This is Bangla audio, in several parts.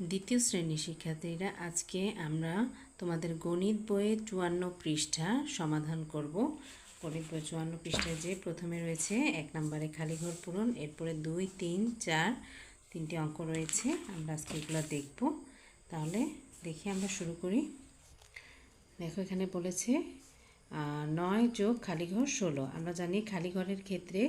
দ্বিতীয় শ্রেণির শিক্ষার্থীরা, আজকে আমরা তোমাদের গণিত বইয়ের চুয়ান্ন পৃষ্ঠা সমাধান করব। গণিত বই চুয়ান্ন পৃষ্ঠায় যে প্রথমে রয়েছে, এক নম্বরে খালি ঘর পূরণ, এরপরে দুই, তিন, চার, তিনটি অঙ্ক রয়েছে, আমরা আজকে এগুলো দেখব। তাহলে দেখি আমরা শুরু করি। দেখো এখানে বলেছে নয় যোগ খালি ঘর ষোলো। আমরা জানি খালি ঘরের ক্ষেত্রে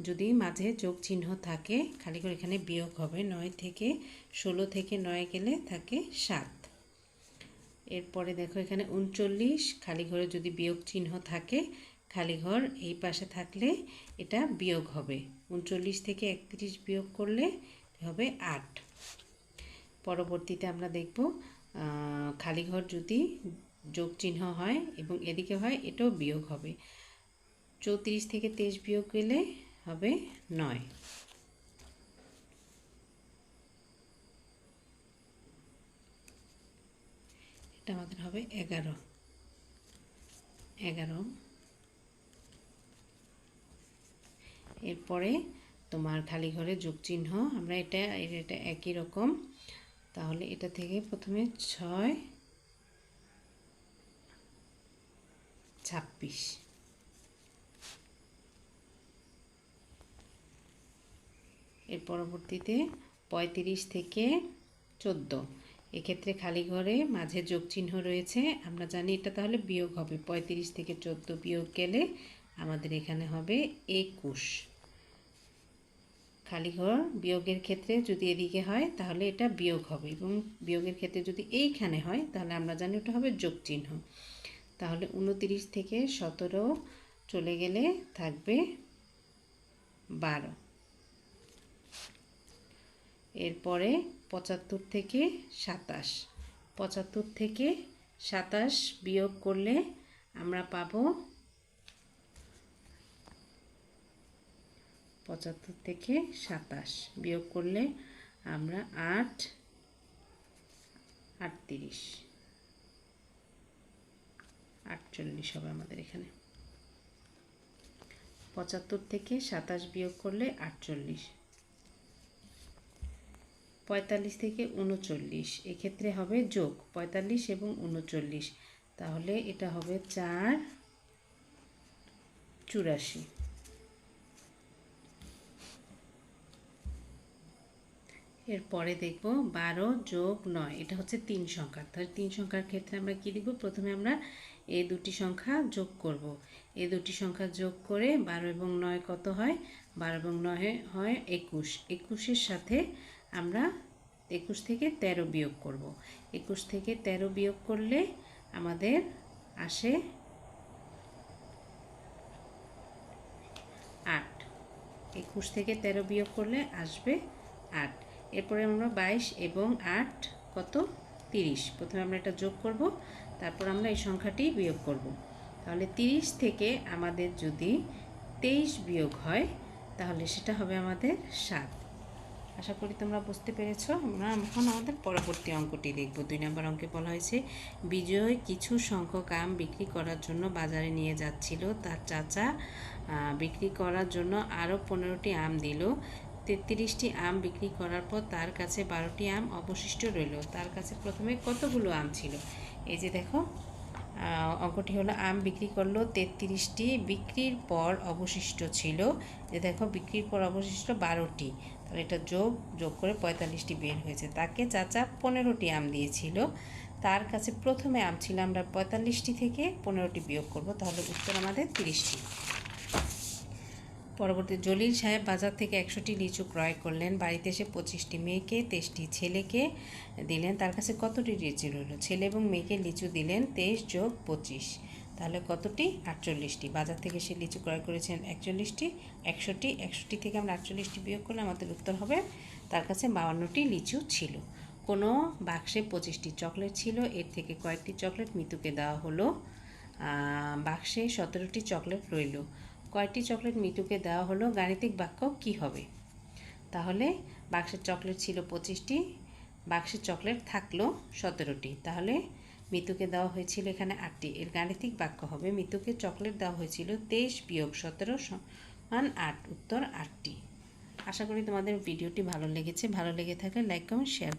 যদি মাঝে যোগ চিহ্ন থাকে খালি ঘর এখানে বিয়োগ হবে। নয় থেকে ষোলো থেকে নয় গেলে থাকে সাত। এরপরে দেখো এখানে উনচল্লিশ খালি ঘরে যদি বিয়োগ চিহ্ন থাকে খালি ঘর এই পাশে থাকলে এটা বিয়োগ হবে। উনচল্লিশ থেকে একত্রিশ বিয়োগ করলে হবে আট। পরবর্তীতে আমরা দেখব আহ, খালি ঘর যদি যোগ চিহ্ন হয় এবং এদিকে হয় এটাও বিয়োগ হবে। চৌত্রিশ থেকে তেইশ বিয়োগ গেলে হবে নয়। এটা আমাদের হবে এগারো। এগারো। এরপরে তোমার খালি ঘরে যোগ চিহ্ন আমরা এটা এটা একই রকম। তাহলে এটা থেকে প্রথমে ছয় ছাব্বিশ। এর পরবর্তীতে পঁয়ত্রিশ থেকে চোদ্দ। এক্ষেত্রে খালি ঘরে মাঝে যোগ চিহ্ন রয়েছে, আমরা জানি এটা তাহলে বিয়োগ হবে। পঁয়ত্রিশ থেকে চোদ্দ বিয়োগ গেলে আমাদের এখানে হবে একুশ। খালি ঘর বিয়োগের ক্ষেত্রে যদি এদিকে হয়, তাহলে এটা বিয়োগ হবে এবং বিয়োগের ক্ষেত্রে যদি এইখানে হয়, তাহলে আমরা জানি ওটা হবে যোগ চিহ্ন তাহলে উনতিরিশ থেকে সতেরো চলে গেলে থাকবে বারো। এরপরে পঁচাত্তর থেকে সাতাশ। পঁচাত্তর থেকে সাতাশ বিয়োগ করলে আমরা পাবো পঁচাত্তর থেকে সাতাশ। বিয়োগ করলে আমরা আট, আটত্রিশ। আটচল্লিশ হবে আমাদের এখানে। পঁচাত্তর থেকে সাতাশ বিয়োগ করলে আটচল্লিশ। পঁয়তাল্লিশ থেকে উনচল্লিশ। এক্ষেত্রে হবে যোগ পঁয়তাল্লিশ এবং উনচল্লিশ। তাহলে এটা হবে চার চুরাশি। এরপরে দেখব বারো যোগ নয়, এটা হচ্ছে তিন সংখ্যা তাহলে তিন সংখ্যার ক্ষেত্রে আমরা কি লিখব প্রথমে আমরা এই দুটি সংখ্যা যোগ করব। এই দুটি সংখ্যা যোগ করে বারো এবং নয় কত হয়? বারো এবং নয় হয় একুশ। একুশের সাথে আমরা একুশ থেকে তেরো বিয়োগ করব। একুশ থেকে তেরো বিয়োগ করলে আমাদের আসে আট। একুশ থেকে তেরো বিয়োগ করলে আসবে আট। এরপরে আমরা বাইশ এবং আট, কত? তিরিশ। প্রথমে আমরা এটা যোগ করব, তারপর আমরা এই সংখ্যাটি বিয়োগ করব। তাহলে তিরিশ থেকে আমাদের যদি তেইশ বিয়োগ হয়, তাহলে সেটা হবে আমাদের সাত। আশা করি তোমরা বুঝতে পেরেছ। আমরা এখন আমাদের পরবর্তী অঙ্কটি দেখব। দুই নম্বর অঙ্কে বলা হয়েছে, বিজয় কিছু সংখ্যক আম বিক্রি করার জন্য বাজারে নিয়ে যাচ্ছিল। তার চাচা বিক্রি করার জন্য আরও পনেরোটি আম দিল। তেত্রিশটি আম বিক্রি করার পর তার কাছে বারোটি আম অবশিষ্ট রইল। তার কাছে প্রথমে কতগুলো আম ছিল? এই যে দেখো অঙ্কটি হলো, আম বিক্রি করল তেত্রিশটি, বিক্রির পর অবশিষ্ট ছিল, যে দেখো, বিক্রির পর অবশিষ্ট বারোটি। তাহলে এটা যোগ যোগ করে পঁয়তাল্লিশটি বের হয়েছে। তাকে চাচা পনেরোটি আম দিয়েছিল। তার কাছে প্রথমে আম ছিল, আমরা পঁয়তাল্লিশটি থেকে পনেরোটি বিয়োগ করব। তাহলে উত্তর আমাদের তিরিশটি। পরবর্তী জলিল সাহেব বাজার থেকে একশোটি লিচু ক্রয় করলেন। বাড়িতে এসে পঁচিশটি মেয়েকে, তেইশটি ছেলেকে দিলেন। তার কাছে কতটি লিচু রইল? ছেলে এবং মেয়েকে লিচু দিলেন তেইশ যোগ পঁচিশ। তাহলে কতটি? আটচল্লিশটি। বাজার থেকে সে লিচু ক্রয় করেছেন একচল্লিশটি, একশোটি একশোটি থেকে আমরা আটচল্লিশটি বিয়োগ করলে আমাদের উত্তর হবে তার কাছে বাউান্নটি লিচু ছিল। কোনো বাক্সে পঁচিশটি চকলেট ছিল, এর থেকে কয়েকটি চকলেট মিতুকে দেওয়া হলো। বাক্সে সতেরোটি চকলেট রইল। কয়টি চকলেট মিতুকে দেওয়া হলো, গাণিতিক বাক্য কি হবে? তাহলে বাক্সের চকলেট ছিল পঁচিশটি, বাক্সের চকলেট থাকল সতেরোটি। তাহলে মিতুকে দেওয়া হয়েছিল এখানে আটটি। এর গাণিতিক বাক্য হবে, মিতুকে চকলেট দেওয়া হয়েছিল তেইশ বিয়োগ সতেরো সমান আট, উত্তর আটটি। আশা করি তোমাদের ভিডিওটি ভালো লেগেছে। ভালো লেগে থাকলে লাইক কমেন্ট শেয়ার